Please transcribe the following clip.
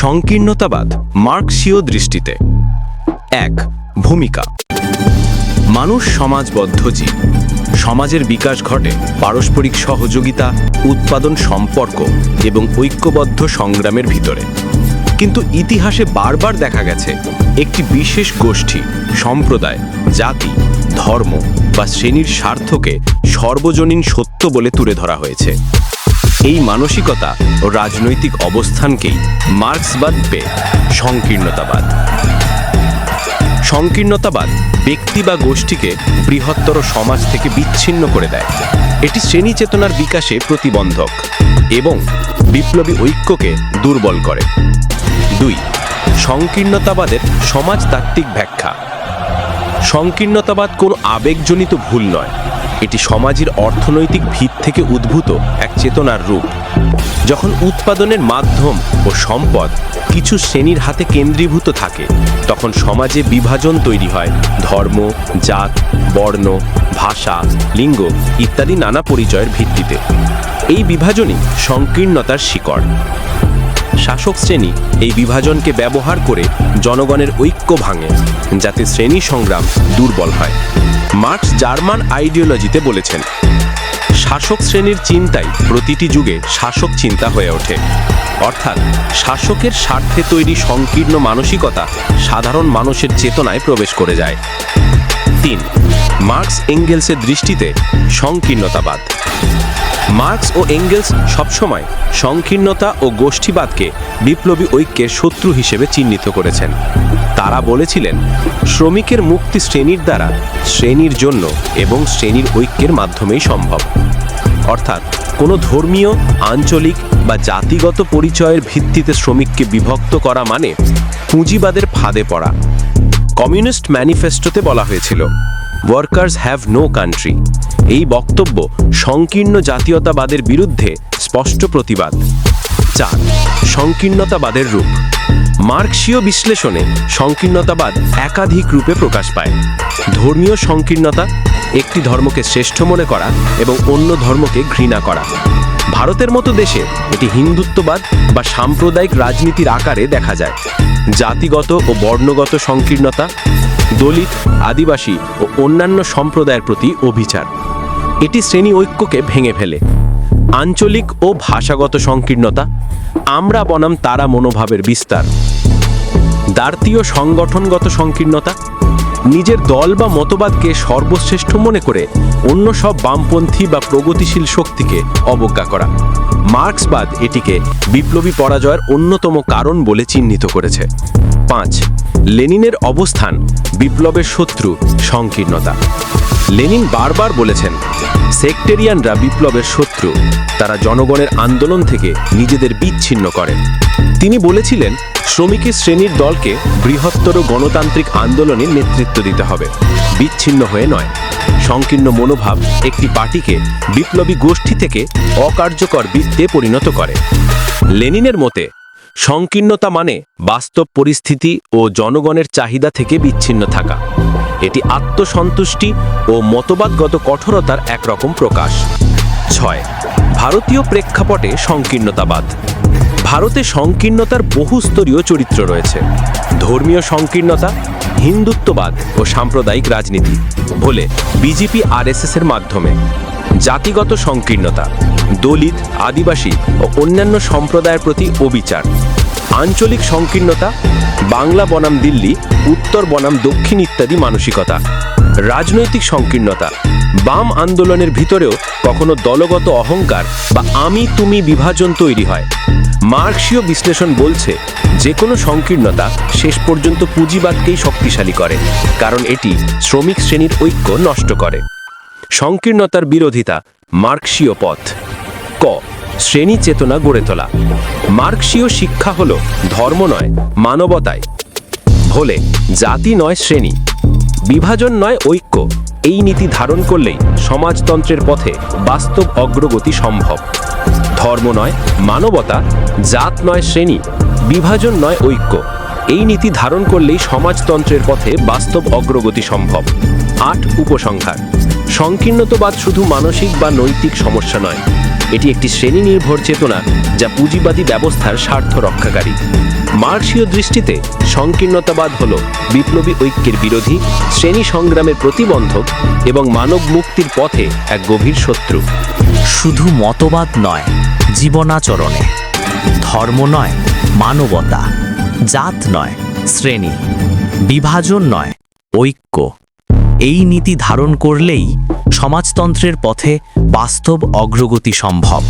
সংকীর্ণতাবাদ মার্কসীয় দৃষ্টিতে। এক, ভূমিকা। মানুষ সমাজবদ্ধ জীব। সমাজের বিকাশ ঘটে পারস্পরিক সহযোগিতা, উৎপাদন সম্পর্ক এবং ঐক্যবদ্ধ সংগ্রামের ভিতরে। কিন্তু ইতিহাসে বারবার দেখা গেছে একটি বিশেষ গোষ্ঠী, সম্প্রদায়, জাতি, ধর্ম বা শ্রেণির স্বার্থকে সর্বজনীন সত্য বলে তুলে ধরা হয়েছে। এই মানসিকতা ও রাজনৈতিক অবস্থানকেই মার্ক্সবাদ পে সংকীর্ণতাবাদ। সংকীর্ণতাবাদ ব্যক্তি বা গোষ্ঠীকে বৃহত্তর সমাজ থেকে বিচ্ছিন্ন করে দেয়। এটি শ্রেণি চেতনার বিকাশে প্রতিবন্ধক এবং বিপ্লবী ঐক্যকে দুর্বল করে। দুই, সংকীর্ণতাবাদের সমাজতাত্ত্বিক ব্যাখ্যা। সংকীর্ণতাবাদ কোনো আবেগজনিত ভুল নয়। এটি সমাজের অর্থনৈতিক ভিত থেকে উদ্ভূত এক চেতনার রূপ। যখন উৎপাদনের মাধ্যম ও সম্পদ কিছু শ্রেণির হাতে কেন্দ্রীভূত থাকে, তখন সমাজে বিভাজন তৈরি হয়। ধর্ম, জাত, বর্ণ, ভাষা, লিঙ্গ ইত্যাদি নানা পরিচয়ের ভিত্তিতে। এই বিভাজনই সংকীর্ণতার শিকড়। শাসক শ্রেণি এই বিভাজনকে ব্যবহার করে জনগণের ঐক্য ভাঙে, যাতে শ্রেণি সংগ্রাম দুর্বল হয়। মার্কস জার্মান আইডিওলজিতে বলেছেন শাসক শ্রেণির চিন্তাই প্রতিটি যুগে শাসক চিন্তা হয়ে ওঠে। অর্থাৎ শাসকের স্বার্থে তৈরি সংকীর্ণ মানসিকতা সাধারণ মানুষের চেতনায় প্রবেশ করে যায়। তিন, মার্কস এঙ্গেলসের দৃষ্টিতে সংকীর্ণতাবাদ। মার্কস ও এঙ্গেলস সবসময় সংকীর্ণতা ও গোষ্ঠীবাদকে বিপ্লবী ঐক্যের শত্রু হিসেবে চিহ্নিত করেছেন। তারা বলেছিলেন, শ্রমিকের মুক্তি শ্রেণির দ্বারা শ্রেণির জন্য এবং শ্রেণির ঐক্যের মাধ্যমেই সম্ভব। অর্থাৎ, কোনো ধর্মীয়, আঞ্চলিক বা জাতিগত পরিচয়ের ভিত্তিতে শ্রমিককে বিভক্ত করা মানে পুঁজিবাদের ফাঁদে পড়া। কমিউনিস্ট ম্যানিফেস্টোতে বলা হয়েছিল ওয়ার্কার্স হ্যাভ নো কান্ট্রি এই বক্তব্য সংকীর্ণ জাতীয়তাবাদের বিরুদ্ধে স্পষ্ট প্রতিবাদ। চার, সংকীর্ণতাবাদের রূপ। মার্কসীয় বিশ্লেষণে সংকীর্ণতাবাদ একাধিক রূপে প্রকাশ পায়। ধর্মীয় সংকীর্ণতা একটি ধর্মকে শ্রেষ্ঠ মনে করা এবং অন্য ধর্মকে ঘৃণা করা। ভারতের মতো দেশে এটি হিন্দুত্ববাদ বা সাম্প্রদায়িক রাজনীতির আকারে দেখা যায়। জাতিগত ও বর্ণগত সংকীর্ণতা, দলিত, আদিবাসী ও অন্যান্য সম্প্রদায়ের প্রতি অভিচার। এটি শ্রেণি ঐক্যকে ভেঙে ফেলে। আঞ্চলিক ও ভাষাগত সংকীর্ণতা আমরা বনাম তারা মনোভাবের বিস্তার। দ্বার্থীয় সংগঠনগত সংকীর্ণতা, নিজের দল বা মতবাদকে সর্বশ্রেষ্ঠ মনে করে অন্য সব বামপন্থী বা প্রগতিশীল শক্তিকে অবজ্ঞা করা। মার্ক্সবাদ এটিকে বিপ্লবী পরাজয়ের অন্যতম কারণ বলে চিহ্নিত করেছে। পাঁচ, লেনিনের অবস্থান, বিপ্লবের শত্রু, সংকীর্ণতা। লেনিন বারবার বলেছেন, সেক্টেরিয়ানরা বিপ্লবের শত্রু। তারা জনগণের আন্দোলন থেকে নিজেদের বিচ্ছিন্ন করে তিনি বলেছিলেন শ্রমিকের শ্রেণির দলকে বৃহত্তর গণতান্ত্রিক আন্দোলনে নেতৃত্ব দিতে হবে। বিচ্ছিন্ন হয়ে নয়। সংকীর্ণ মনোভাব একটি পার্টিকে বিপ্লবী গোষ্ঠী থেকে অকার্যকর বৃত্তে পরিণত করে। লেনিনের মতে, সংকীর্ণতা মানে বাস্তব পরিস্থিতি ও জনগণের চাহিদা থেকে বিচ্ছিন্ন থাকা। এটি আত্মসন্তুষ্টি ও মতবাদগত কঠোরতার একরকম প্রকাশ। ছয়, ভারতীয় প্রেক্ষাপটে সংকীর্ণতাবাদ। ভারতে সংকীর্ণতার বহুস্তরীয় চরিত্র রয়েছে। ধর্মীয় সংকীর্ণতা, হিন্দুত্ববাদ ও সাম্প্রদায়িক রাজনীতি, বলে বিজেপি আরএসএস এর মাধ্যমে। জাতিগত সংকীর্ণতা, দলিত, আদিবাসী ও অন্যান্য সম্প্রদায়ের প্রতি অবিচার। আঞ্চলিক সংকীর্ণতা, বাংলা বনাম দিল্লি, উত্তর বনাম দক্ষিণ ইত্যাদি মানসিকতা। রাজনৈতিক সংকীর্ণতা, বাম আন্দোলনের ভিতরেও কখনো দলগত অহংকার বা আমি তুমি বিভাজন তৈরি হয়। মার্কসীয় বিশ্লেষণ বলছে যে কোনো সংকীর্ণতা শেষ পর্যন্ত পুঁজিবাদকেই শক্তিশালী করে, কারণ এটি শ্রমিক শ্রেণির ঐক্য নষ্ট করে। সংকীর্ণতার বিরোধিতা মার্কসীয় পথ। ক শ্রেণি চেতনা গড়ে তোলা। মার্কসীয় শিক্ষা হল ধর্ম নয় মানবতায় হলে জাতি নয়, শ্রেণি। বিভাজন নয়, ঐক্য। এই নীতি ধারণ করলেই সমাজতন্ত্রের পথে বাস্তব অগ্রগতি সম্ভব। ধর্ম নয়, মানবতা। জাত নয়, শ্রেণি। বিভাজন নয়, ঐক্য। এই নীতি ধারণ করলেই সমাজতন্ত্রের পথে বাস্তব অগ্রগতি সম্ভব। আট, উপসংহার। সংকীর্ণতবাদ শুধু মানসিক বা নৈতিক সমস্যা নয়। এটি একটি শ্রেণি নির্ভর চেতনা যা পুঁজিবাদী ব্যবস্থার স্বার্থ রক্ষাকারী। মার্ক্সীয় দৃষ্টিতে সংকীর্ণতাবাদ হল বিপ্লবী ঐক্যের বিরোধী, শ্রেণি সংগ্রামের প্রতিবন্ধক এবং মানব মুক্তির পথে এক গভীর শত্রু। শুধু মতবাদ নয়, জীবনাচরণে। ধর্ম নয়, মানবতা। জাত নয়, শ্রেণি। বিভাজন নয়, ঐক্য। এই নীতি ধারণ করলেই সমাজতন্ত্রের পথে বাস্তব অগ্রগতি সম্ভব।